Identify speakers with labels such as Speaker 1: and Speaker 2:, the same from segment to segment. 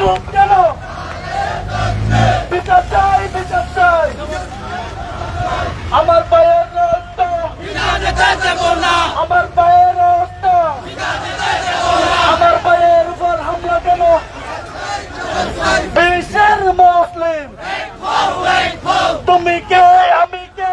Speaker 1: চুপ কেন বিচার চাই বিচার চাই। আমার পায়ের রক্ত। আমার পায়ের রক্ত। আমার পায়ের উপর হামলা কেন? বিশ্বের তুমি কে? আমি কে?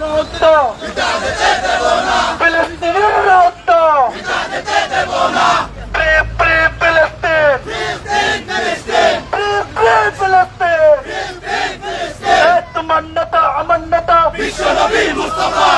Speaker 1: রক্ত ফিলিস্তিনের রক্ত আমার নেতা
Speaker 2: বিশ্ব
Speaker 1: নবী মুস্তফা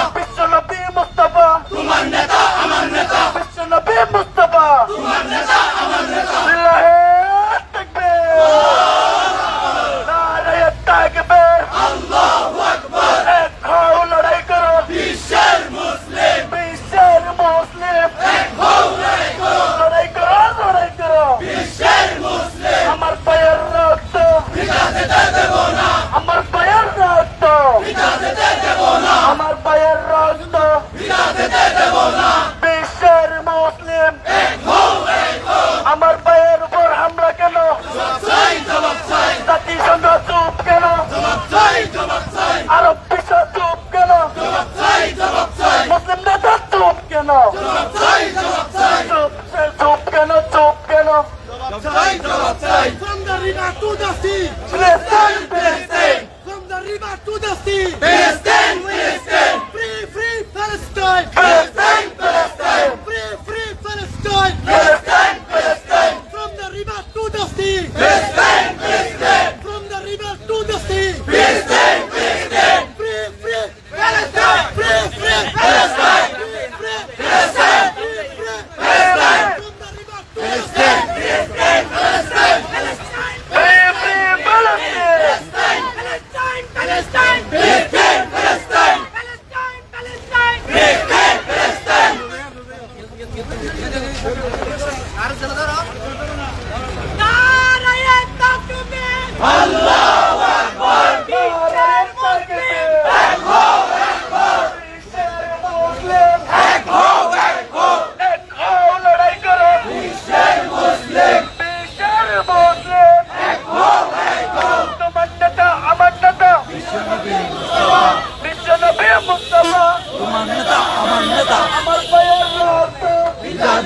Speaker 1: চুপ কেন চুপ কেন
Speaker 3: From the river to the sea. Palestine, Palestine. From the river to the sea.
Speaker 2: Palestine.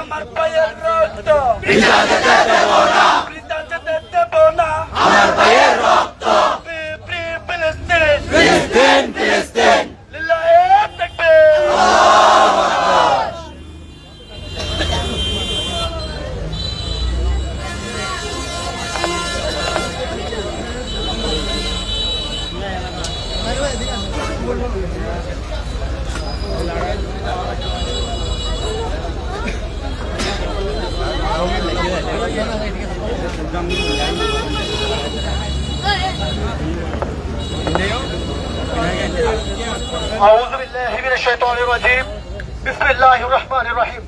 Speaker 1: আমার পায়ের রক্ত
Speaker 2: পিতা দেব না
Speaker 4: আউযু বিল্লাহি মিনাশ শাইতানির রাজীম। বিসমিল্লাহির রহমানির রহিম।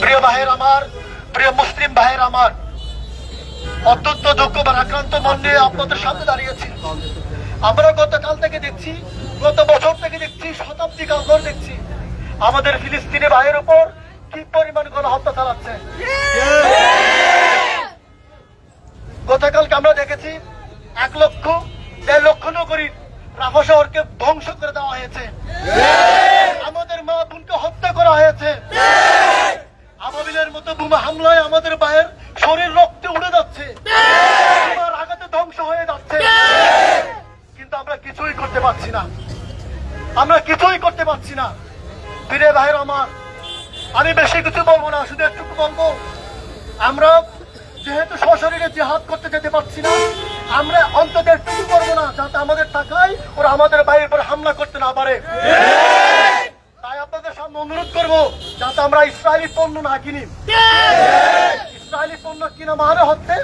Speaker 4: প্রিয় আমার, প্রিয় মুসলিম আমার, অত্যন্ত মন নিয়ে আপনাদের সামনে দাঁড়িয়েছি। আমরা গতকাল থেকে দেখছি, গত বছর থেকে দেখছি, শতাব্দী কাল দেখছি, আমাদের ফিলিস্তিনি ভাইয়ের উপর কি পরিমাণ গণহত্যা চালাচ্ছে। গতকালকে আমরা দেখেছি, এক লক্ষ, দেড় লক্ষ নগরীর রাফা শহরকে ধ্বংস করে দেওয়া হয়েছে। আমাদের মা বোনকে হত্যা করা হয়েছে। আবাবিলের মতো বোমা হামলায় আমাদের ভাইয়ের শরীর রক্তে উড়ে যাচ্ছে। আঘাতে ধ্বংস হয়ে যাচ্ছে। কিন্তু আমরা কিছুই করতে পারছি না। আমরা কিছুই করতে পারছি না। ফিরে ভাইয়ের আমার, আমি বেশি কিছু বলব না, শুধু একটু বলব, আমরা যেহেতু সশরীরে জেহাদ করতে যেতে পারছি না, আমরা অন্তত একটু করব না, যাতে আমাদের টাকায় ওরা আমাদের বাইরের উপর হামলা করতে না পারে। তাই আপনাদের সামনে অনুরোধ করব, যাতে আমরা ইসরায়েলি পণ্য না কিনি। ইসরায়েলি পণ্য কিনা মানে হচ্ছে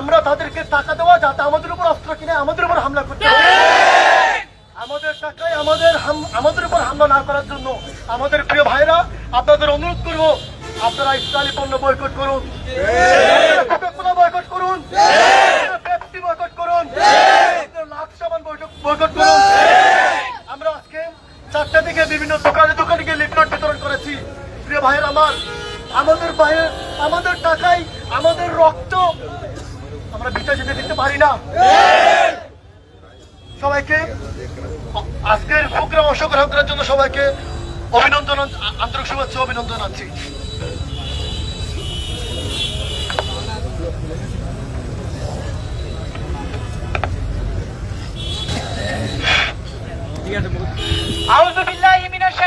Speaker 4: আমরা তাদেরকে টাকা দেওয়া যাতে আমাদের উপর অস্ত্র কিনে আমাদের উপর হামলা করতে আমাদের টাকায় আমাদের আমাদের উপর হামলা না করার জন্য আমাদের প্রিয় ভাইরা, আপনাদের অনুরোধ করব আপনারা ইসরায়েলি পণ্য বয়কট করুন। বয়কট করুন। করুন। লাখ বয়কট- করুন। আমরা আজকে বিভিন্ন দোকানে দোকানে গিয়ে বিতরণ করেছি। প্রিয় ভাইয়ের আমার, আমাদের আমাদের টাকায় আমাদের রক্ত। আমরা দিতে পারি না। সবাইকে আজকের প্রোগ্রাম অংশগ্রহণ করার জন্য সবাইকে অভিনন্দন আন্তরিক শুভেচ্ছা অভিনন্দন আছি
Speaker 3: বিল্লাহি মিনাশ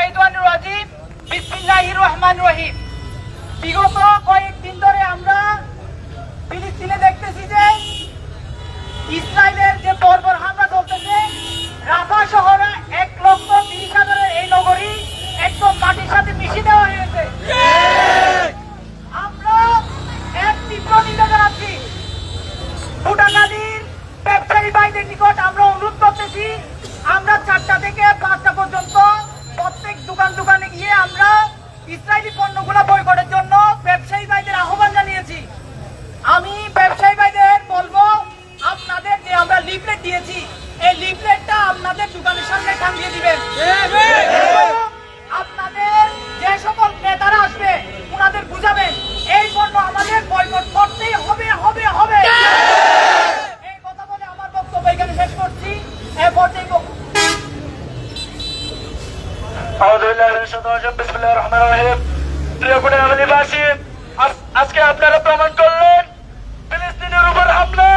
Speaker 3: শাইতানির রাজিম বিসমিল্লাহির রহমানির রহিম
Speaker 4: প্রিয় কুড়িবাসী আজকে আপনারা প্রমাণ করলেন ফিলিস্তিনের উপর হামলা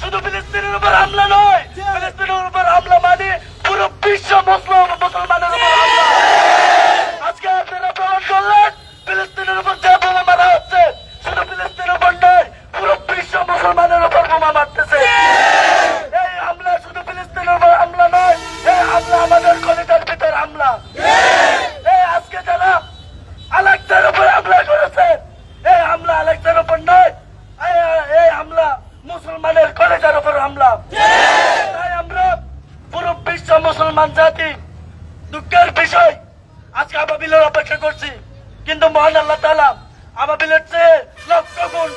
Speaker 4: শুধু ফিলিস্তিনের উপর হামলা নয় ফিলিস্তিনের উপর হামলা মানে পুরো বিশ্ব মুসলিম মুসলমানের উপর হামলা আজকে আপনারা প্রমাণ করলেন ফিলিস্তিনের উপর যে বোমা মারা হচ্ছে শুধু ফিলিস্তিনের উপর নয় পুরো বিশ্ব মুসলমানের উপর বোমা মারতেছে এই হামলা শুধু ফিলিস্তিনের উপর হামলা নয় এই হামলা আমাদের কলিজার ভিতর হামলা এই আজকে যারা আলেকদের উপর হামলা করেছে এই হামলা আলেকদের উপর নয় এই- এই হামলা মুসলমানের কলেজের উপর হামলা তাই আমরা পুরো বিশ্ব মুসলমান জাতি দুঃখের বিষয়। আজকে আবাবিলের অপেক্ষা করছি। কিন্তু মহান আল্লাহ তালা আবাবিলের চেয়ে লক্ষ গুণ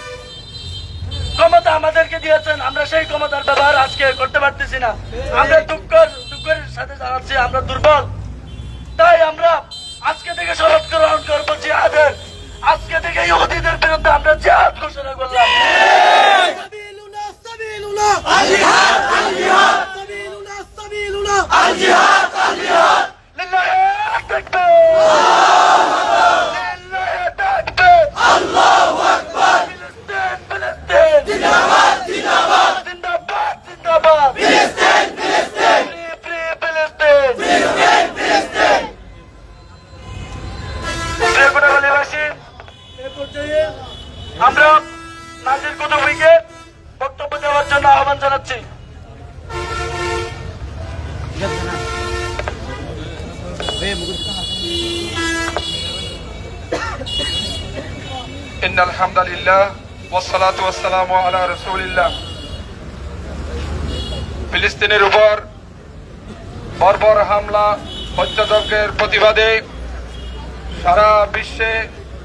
Speaker 4: ক্ষমতা আমাদেরকে দিয়েছেন। আমরা সেই ক্ষমতার ব্যবহার আজকে করতে পারতেছি না। আমরা দুঃখের দুঃখের সাথে জানাচ্ছি আমরা দুর্বল। তাই আমরা আজকে থেকে শরৎ গ্রহণ করব জিহাদের। আজকে থেকে ইহুদিদের বিরুদ্ধে আমরা জিহাদ ঘোষণা করলাম।
Speaker 5: الجهاد الجهاد
Speaker 4: لله التكبير
Speaker 6: إن الحمد لله والصلاة والسلام على رسول الله ফিলিস্তিনের উপর বর্বর হামলা হত্যাযজ্ঞের প্রতিবাদে সারা বিশ্বে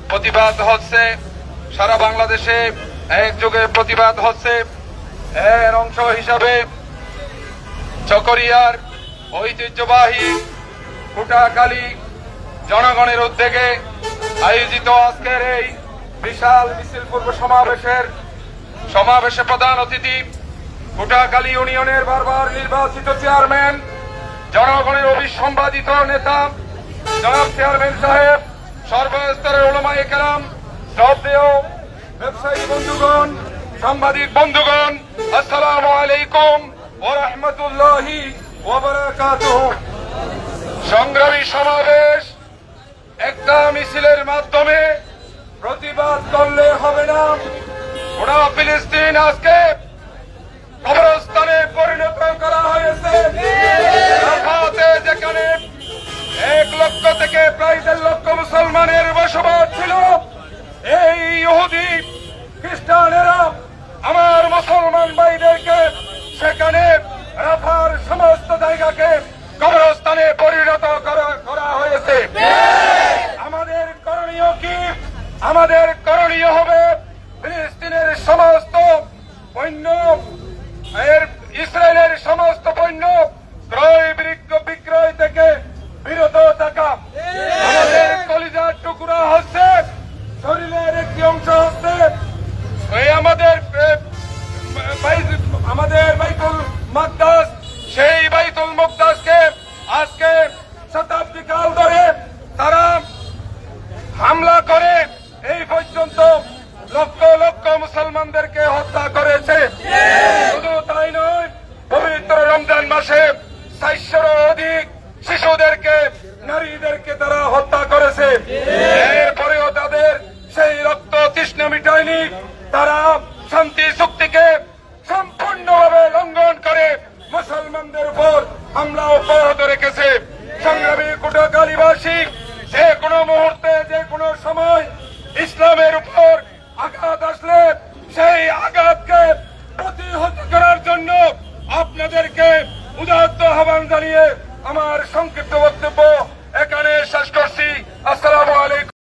Speaker 6: প্রতিবাদ হচ্ছে সারা বাংলাদেশে একযোগে প্রতিবাদ হচ্ছে এর অংশ হিসাবে চকরিয়ার ঐতিহ্যবাহী কুটাকালী জনগণের উদ্যোগে আয়োজিত আজকের এই বিশাল মিছিল পূর্ব সমাবেশের সমাবেশে প্রধান অতিথি কুটাকালী ইউনিয়নের বারবার নির্বাচিত চেয়ারম্যান, জনগণের অবিসম্বাদিত নেতা, জনাব চেয়ারম্যান সাহেব, সর্বস্তরের ওলমায়ে কেরাম, শ্রদ্ধেয় ব্যবসায়ী বন্ধুগণ, সাংবাদিক বন্ধুগণ, আসসালামু আলাইকুম ওয়া রাহমাতুল্লাহি সংগ্রামী সমাবেশ একটা মিছিলের মাধ্যমে প্রতিবাদ করলে হবে না। ওরা ফিলিস্তিন আজকে কবরস্থানে পরিণত করা হয়েছে। মুসলমানদেরকে